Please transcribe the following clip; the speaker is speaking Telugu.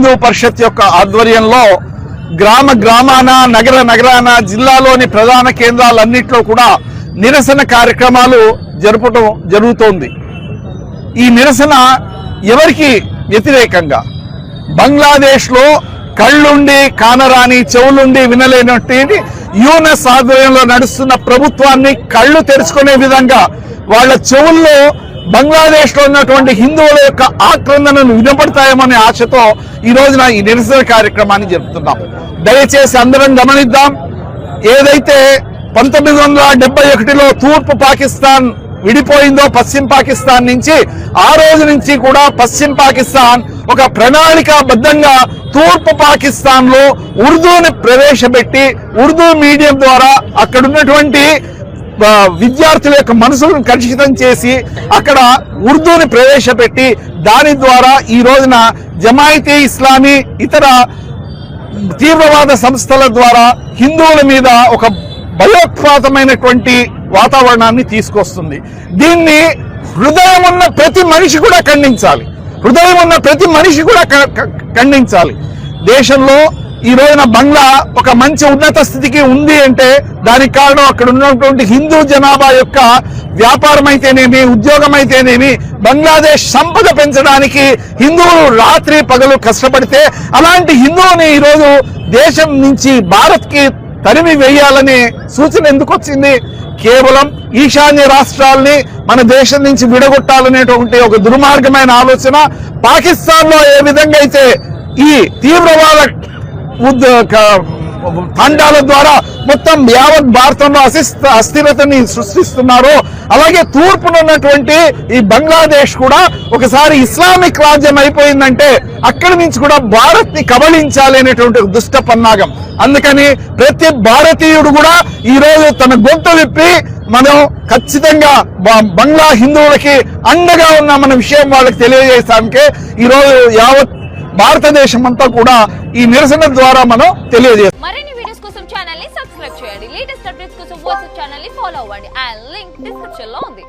హిందూ పరిషత్ యొక్క ఆధ్వర్యంలో గ్రామ గ్రామాన నగర నగరాన జిల్లాలోని ప్రధాన కేంద్రాలన్నింటిలో కూడా నిరసన కార్యక్రమాలు జరపడం జరుగుతోంది. ఈ నిరసన ఎవరికి వ్యతిరేకంగా? బంగ్లాదేశ్లో కళ్ళుండి కానరాని చెవులుండి వినలేనటువంటి యూనస్ ఆధ్వర్యంలో నడుస్తున్న ప్రభుత్వాన్ని కళ్ళు తెరుచుకునే విధంగా వాళ్ళ చెవుల్లో బంగ్లాదేశ్లో ఉన్నటువంటి హిందువుల యొక్క ఆక్రందనను వినపడతాయేమనే ఆశతో ఈ రోజున ఈ నిరసన కార్యక్రమాన్ని జరుపుతున్నాం. దయచేసి అందరం గమనిద్దాం. ఏదైతే పంతొమ్మిది వందల డెబ్బై ఒకటిలో తూర్పు పాకిస్తాన్ విడిపోయిందో పశ్చిమ పాకిస్తాన్ నుంచి ఆ రోజు నుంచి కూడా పశ్చిమ పాకిస్తాన్ ఒక ప్రణాళికాబద్ధంగా తూర్పు పాకిస్తాన్లో ఉర్దూని ప్రవేశపెట్టి ఉర్దూ మీడియం ద్వారా అక్కడున్నటువంటి విద్యార్థుల యొక్క మనసులను కలుషితం చేసి అక్కడ ఉర్దూని ప్రవేశపెట్టి దాని ద్వారా ఈ రోజున జమాయితీ ఇస్లామీ ఇతర తీవ్రవాద సంస్థల ద్వారా హిందువుల మీద ఒక భయోత్పాతమైనటువంటి వాతావరణాన్ని తీసుకొస్తుంది. దీన్ని హృదయం ఉన్న ప్రతి మనిషి కూడా ఖండించాలి. హృదయం ఉన్న ప్రతి మనిషి కూడా ఖండించాలి. దేశంలో ఈ రోజున బంగ్లా ఒక మంచి ఉన్నత స్థితికి ఉంది అంటే దానికి కారణం అక్కడ ఉన్నటువంటి హిందూ జనాభా యొక్క వ్యాపారం అయితేనేమి ఉద్యోగం అయితేనేమి బంగ్లాదేశ్ సంపద పెంచడానికి హిందువులు రాత్రి పగలు కష్టపడితే అలాంటి హిందువుని ఈరోజు దేశం నుంచి భారత్కి తరిమి వేయాలనే సూచన ఎందుకు వచ్చింది? కేవలం ఈశాన్య రాష్ట్రాల్ని మన దేశం నుంచి విడగొట్టాలనేటువంటి ఒక దుర్మార్గమైన ఆలోచన. పాకిస్తాన్లో ఏ విధంగా అయితే ఈ తీవ్రవాద తండాల ద్వారా మొత్తం యావత్ భారతంలో అసిస్త అస్థిరతని సృష్టిస్తున్నారు అలాగే తూర్పున ఉన్నటువంటి ఈ బంగ్లాదేశ్ కూడా ఒకసారి ఇస్లామిక్ రాజ్యం అయిపోయిందంటే అక్కడి నుంచి కూడా భారత్ని కబళించాలి అనేటువంటి దుష్ట పన్నాగం. అందుకని ప్రతి భారతీయుడు కూడా ఈ రోజు తన గొంతు విప్పి మనం ఖచ్చితంగా బంగ్లా హిందువులకి అండగా ఉన్న మన విషయం వాళ్ళకి తెలియజేయడానికి ఈరోజు యావత్ భారతదేశం అంతా కూడా ఈ నిరసన ద్వారా మనం తెలియజేస్తాం. మరిన్ని వీడియోస్ కోసం ఛానల్ని సబ్స్క్రైబ్ చేయండి. లేటెస్ట్ అప్డేట్స్ కోసం వాట్సాప్ ఛానల్ని ఫాలో అవ్వండి. ఆ లింక్ డిస్క్రిప్షన్లో ఉంది.